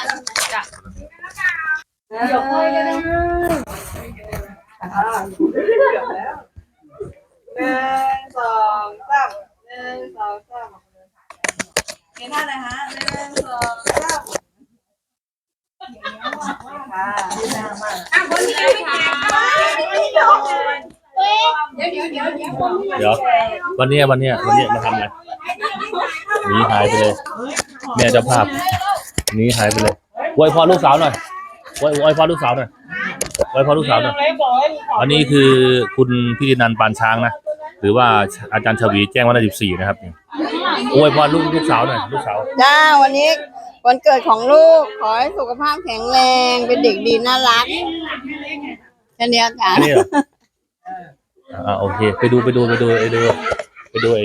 จะหยกให้ก็ได้หนึ่งสองสามหนึ่งสองสามเห็นท่าไหนฮะหนึ่งสองสามค่ะอะคนนี้ไม่แข่งค่ะเดี๋ยวเดี๋ยวเดี๋ยวเดี๋ยวเดี๋ยววันนี้วันนี้วันนี้มาทำอะไรหนีหายไปเลยแม่เจ้าภาพ หนีหายไปเลยอวยพรลูกสาวหน่อยอวยอวยพรลูกสาวหน่อยอวยพรลูกสาวหน่อย อันนี้คือคุณพิธีนันท์ปานช้างนะ หรือว่าอาจารย์ชวีแจ้งวันที่สิบสี่นะครับอวยพรลูกลูกสาวหน่อยลูกสาว จ้าวันนี้วันเกิดของลูก ขอให้สุขภาพแข็งแรง เป็นเด็กดีน่ารักแค่เนี้ยค่ะ อันนี้เหรออ่าโอเค ไปดูไปดูไปดูไปดู ไปดูเอ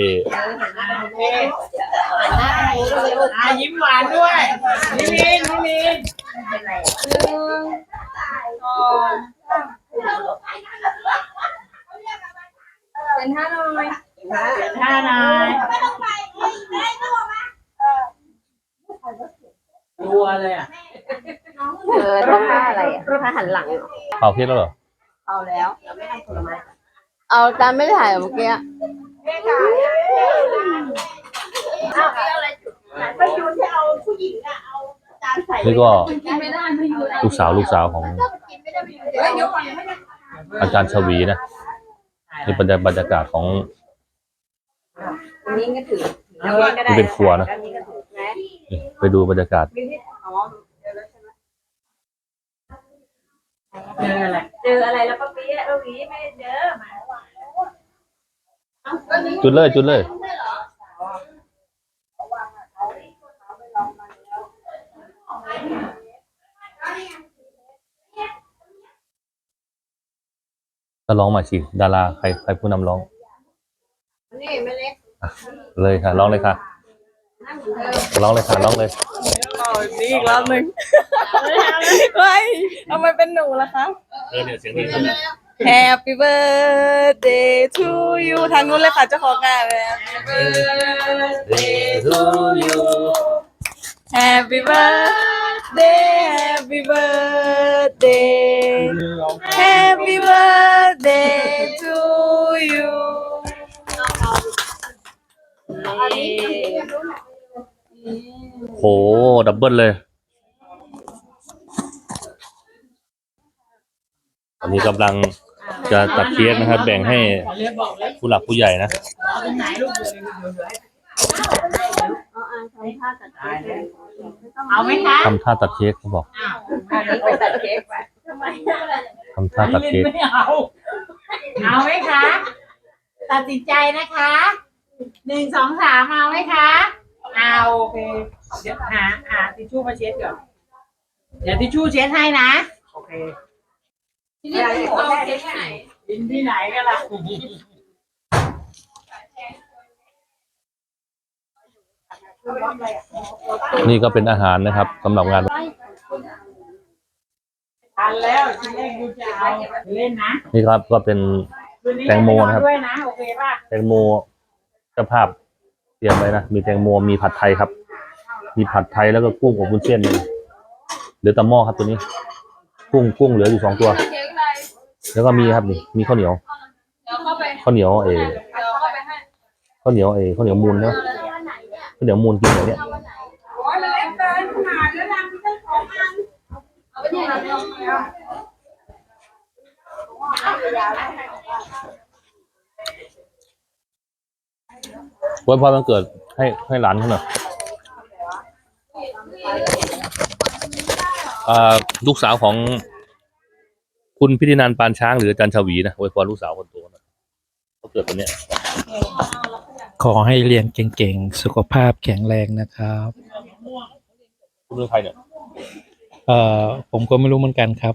อะยิ้มหวานด้วยพี่มินพี่มินเป็นท่าหน่อยเปลี่ยนท่าหน่อยรัวเลยอะเออท่าอะไรอะท่าหันหลังเป่าเค้กแล้วเหรอเอาแล้ว เอาตามไม่ได้ถ่ายเหรอเมื่อกี้นี่ก็กินไม่ได้ไม่อยู่ลูกสาวลูกสาวของเฮ้ยเดี๋ยวก่อนยังไม่ได้อาจารย์ชวีนะนี่บรรยากบรรยากาศของนี่ก็ถือนี่เป็นครัวนะนี่ไปดูบรรยากาศเจออะไรเจออะไรแล้วป้าปี้ป้าปี้ไม่เจอมา จุดเลยจุดเลยก็ร้องมาสิดาราใครใครผู้นำร้องนี่ไม่เล็กเลยค่ะร้องเลยค่ะร้องเลยค่ะร้องเลยนี่อีกรอบหนึ่งเฮ้ยทำไมเป็นหนูล่ะคะเออเนี่ยเสียงนี้ Happy birthday to you ทางนู้นเลยค่ะเจ้าของงานเลย Day to you Happy birthday Happy birthday Happy birthday to you โห ดับเบิลเลย อันนี้กำลัง จะตัดเค้กนะครับ แบ่งให้เรียกบอกเลยผู้หลักผู้ใหญ่นะเอาตรงไหนลูกเดี๋ยวเดี๋ยวเดี๋ยวเอาไหมคะทำท่าตัดเค้กเขาบอกอ้าวไปตัดเค้กไปทำท่าตัดเค้กไม่เอาเอาไหมคะ ตัดสินใจนะคะหนึ่งสองสามเอาไหมคะเอาโอเคเดี๋ยวหาหาทิชชู่มาเช็ดก่อนเดี๋ยวทิชชู่เช็ดให้นะโอเค ที่นี่เอาเค้กไหนกินที่ไหนกันล่ะนี่ก็เป็นอาหารนะครับสำหรับงานทันแล้วชิ้นแรกกูจะเอาเล่นนะนี่ครับก็เป็น คืนนี้แตงโมนะครับ ด้วยนะโอเคป่ะแตงโมเจ้าภาพเตรียมไว้นะ มีแตงโมมีผัดไทยครับ มีผัดไทยแล้วก็กุ้งอบวุ้นเส้นนี่เหลือแตะหม้อครับตัวนี้ กุ้งกุ้งเหลืออยู่สองตัวเค้กอะไร แล้วก็มีครับนี่มีข้าวเหนียวเดี๋ยวเข้าไปข้าวเหนียวเออเดี๋ยวเข้าไปให้ข้าวเหนียวเออข้าวเหนียวมูลใช่ไหมข้าวเหนียวมูลกินอย่างเนี้ยโอ้ยมันเล็กเกินขนาดแล้วนะพี่เจ้าของมันเอาไปที่ไหนเอาไว้พอมันเกิดให้ให้หลานเขาหน่อยอ่าลูกสาวของ คุณพิธีนันท์ปานช้างหรืออาจารย์ชวีนะไว้พอลูกสาวคนโตนะเขาเกิดวันเนี้ยขอให้เรียนเก่งๆ สุขภาพแข็งแรงนะครับ คุณเรื่องใครเนี่ยเอ่อผมก็ไม่รู้เหมือนกันครับ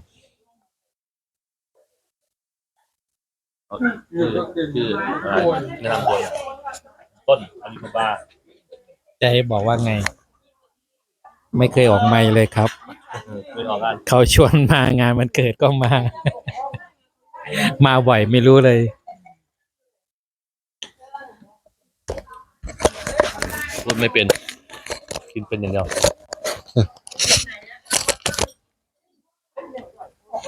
ชื่อชื่ออะไรแนะนำตัวหน่อยต้นอาลีบาบาจะให้บอกว่าไง ไม่เคยออกไม่เลยครับเออเคยออกงานเขาชวนมางานมันเกิดก็มา มาบ่อยไม่รู้เลย รถไม่เป็น กินเป็นอย่างเดียว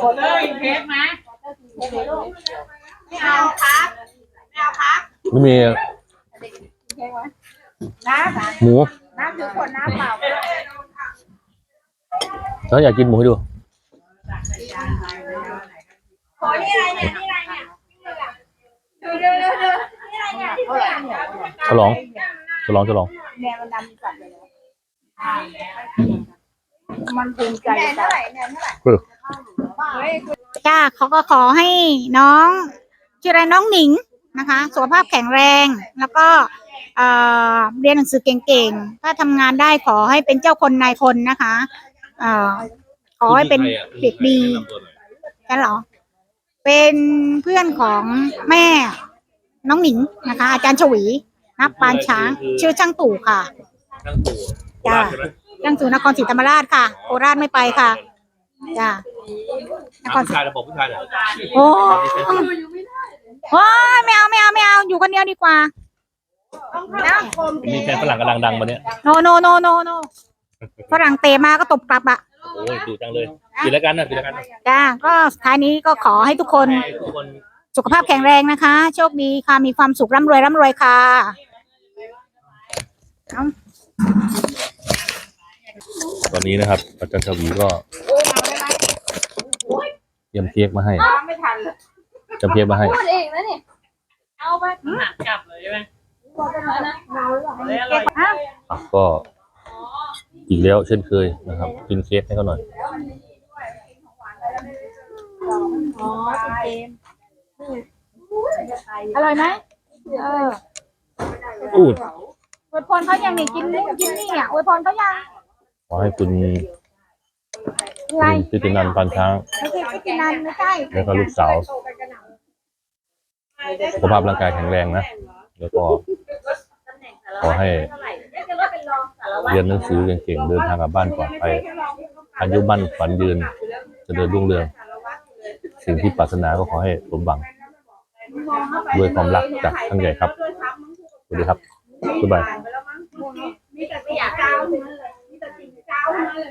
กดเลยเค้กไหมไม่เอาครับไม่เอาครับไม่มีน้หมูำน้ำถือขวดน้ำเปล่า แล้วอยากกินหมูให้ดูขอนี่อะไรเนี่ยนี่อะไรเนี่ยดูดูดูดูนี่อะไรเนี่ยที่อะไรเนี่ยฉลองฉลองฉลองมันภูมิใจเท่าไหร่เนี่ยเท่าไหร่จ้าเขาก็ขอให้น้องชื่ออะไรน้องหนิงนะคะ สุขภาพแข็งแรง แล้วก็เอ่อเรียนหนังสือเก่งๆ ถ้าทำงานได้ขอให้เป็นเจ้าคนนายคนนะคะ เอ่อขอให้เป็นเด็กดีกันเหรอ เป็นเพื่อนของแม่น้องหนิงนะคะ อาจารย์ชวีนักปานช้าง ชื่อช่างตู่ค่ะช่างตู่จ้าช่างตู่นครศรีธรรมราชค่ะโคราชไม่ไปค่ะจ้านครศรีผู้ชายเราบอกผู้ชายเลยโอ้โอ้ยไม่เอาไม่เอาไม่เอาอยู่คนเดียวดีกว่ามีแฟนฝรั่งกำลังดังมาเนี่ยโนโนโนโนโน ฝรั่งเตะมาก็ตบกลับอะโอ้ยดูจังเลยปิดแล้วกันนะปิดแล้วกันนะจ้าก็สุดท้ายนี้ก็ขอให้ทุกคนให้ทุกคนสุขภาพแข็งแรงนะคะ โชคดีค่ะมีความสุขร่ำรวยร่ำรวยค่ะตอนนี้นะครับอาจารย์ชวีก็เตรียมเค้กมาให้ไม่ทันเลยเตรียมเค้กมาให้พูดเองนะเนี่ยเอาไปหนักกลับเลยใช่ไหมเลยอร่อยอะก็ อีกแล้วเช่นเคยนะครับกินเค้กให้เขาหน่อยอร่อยไหมเอออู้อวยพรเขายังนี่กินนู่นกินนี่อะอวยพรเขายังขอให้คุณอะไรคุณทิตินันท์ปานช้างไม่ใช่พิธีนันไม่ใช่แล้วก็ลูกสาวสุขภาพร่างกายแข็งแรงนะ แล้วก็ขอให้ เรียนหนังสือเก่งๆเดินทางกลับบ้านปลอดภัยอายุมั่นฝันยืนเจะเดินรุ่งเรือง สิ่งที่ปรารถนาก็ขอให้สมหวังด้วยความรักจากทั้งใหญ่ครับสวัสดีครับบ๊ายบายมีแต่ไม่อยากก้าวทั้งนั้นเลยมีแต่สิ่งก้าวทั้งนั้นเลย